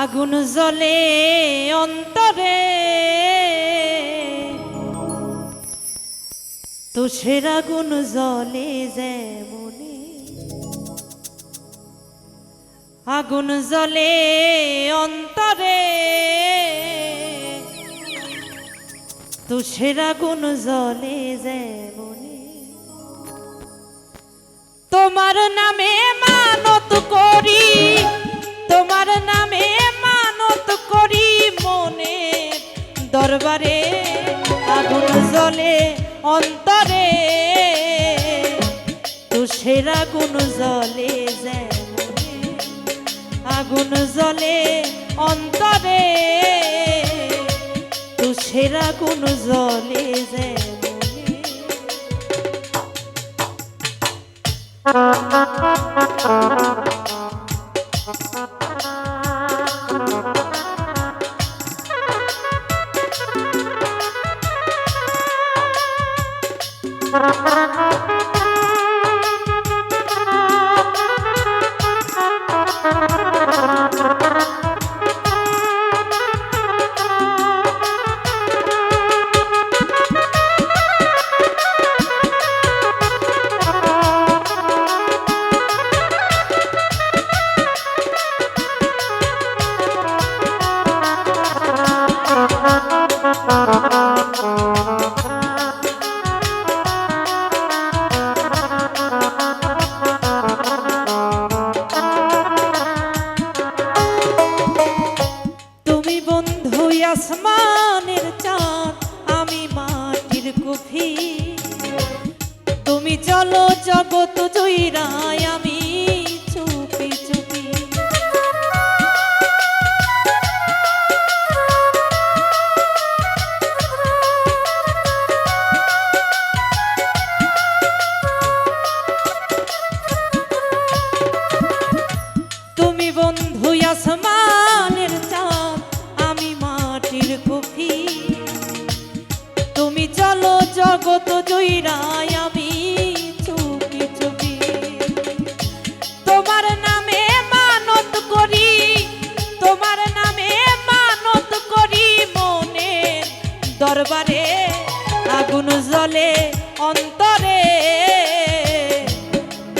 আগুন জ্বলে অন্তরে। তুষের আগুন জ্বলে যেমনে। আগুন জ্বলে অন্তরে। তুষের আগুন জ্বলে যেমনে। তোমার নামে দরবারে আগুন জ্বলে অন্তরে। তুষের আগুন যেমনে আগুন জ্বলে অন্তরে। তুষের আগুন জ্বলে যেমনে। তুমি মাটির তুমি চলো জগৎ জয়রায় আমি চুপি চুপি। তুমি বন্ধু আসমানের চাঁদ, আমি মাটির কফি। তুমি চলো জগৎ জয়রায় আমি চুপি চুপি। তোমার নামে মানত করি, তোমার নামে মানত করি মনে দরবারে, আগুন জ্বলে অন্তরে।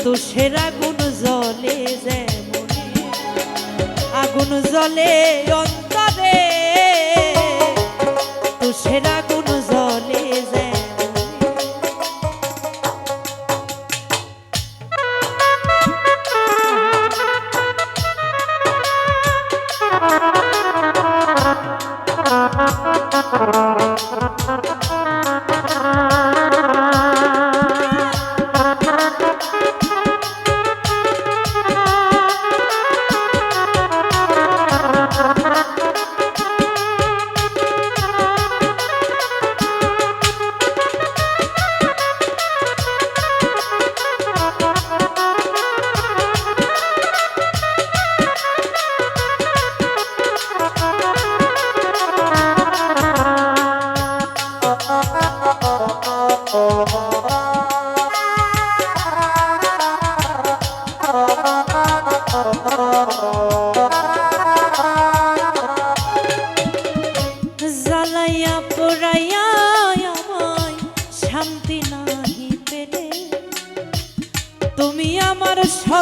তুষের আগুন জ্বলে যেমনে, আগুন জ্বলে অন্তরে।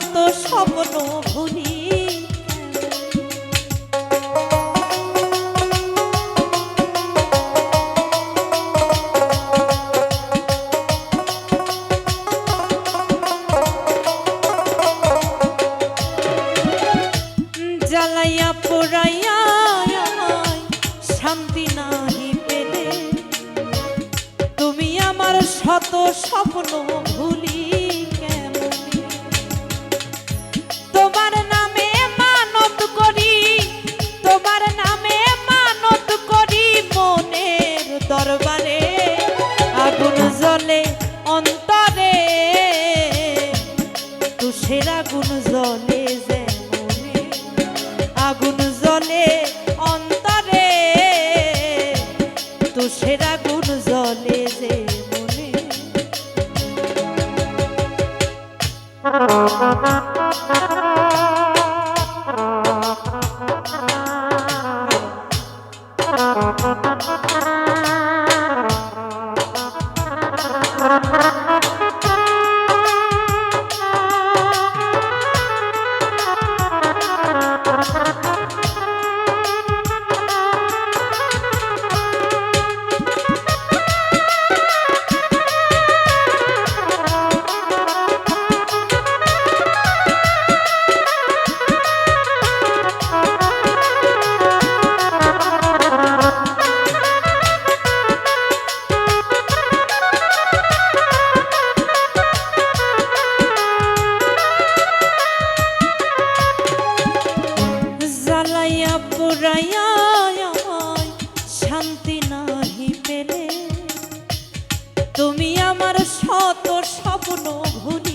শত স্বপ্ন ভুলি জ্বালাইয়া পোড়াইয়া শান্তি নাহি পেলে। তুমি আমার শত স্বপ্ন চোখের আগুন জলে যেমনে আগুন জলে অন্তরে। তোষের তুমি আমার শত স্বপ্ন ভুল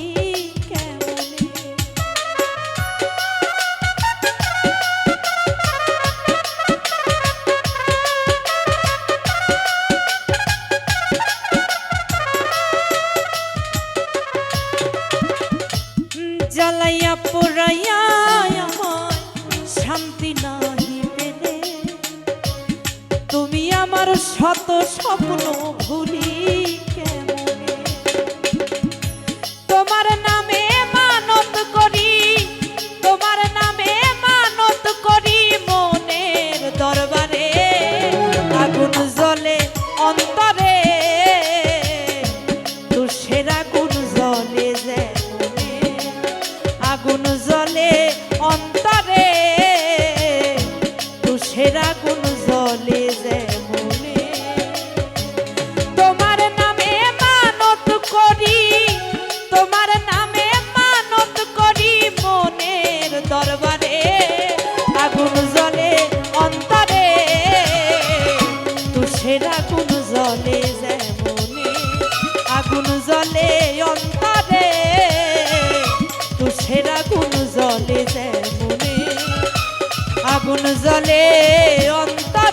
শত স্বপ্ন ভুলি তোমার নামে মানত করি, তোমার নামে মানত করি মনের দরবারে। আগুন জ্বলে অন্তরে, তুষের আগুন যেমনে আগুন জ্বলে অন্তরে, তুষের আগুন জ্বলে যেমনে আগুন জ্বলে অন্তরে